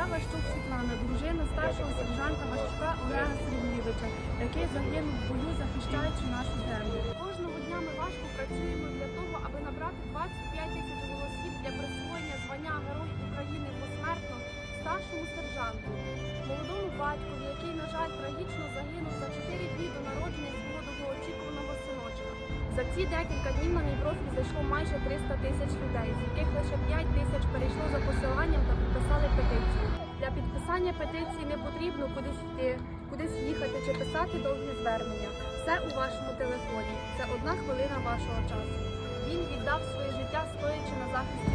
Я Ващук Світлана, дружина старшого сержанта Ващука Олега Сергійовича, який загинув в бою, захищаючи нашу землю. Кожного дня ми важко працюємо для того, аби набрати 25 тисяч голосів для присвоєння звання Герой України посмертно старшому сержанту, молодому батькові, який, на жаль, трагічно загинув за 4 дні до народження свого довгоочікуваного синочка. За ці декілька днів на мій профіль зайшло майже 300 тисяч людей, з яких лише 5 тисяч підписання петиції не потрібно кудись йти, кудись їхати чи писати довгі звернення. Все у вашому телефоні. Це одна хвилина вашого часу. Він віддав своє життя, стоячи на захисті.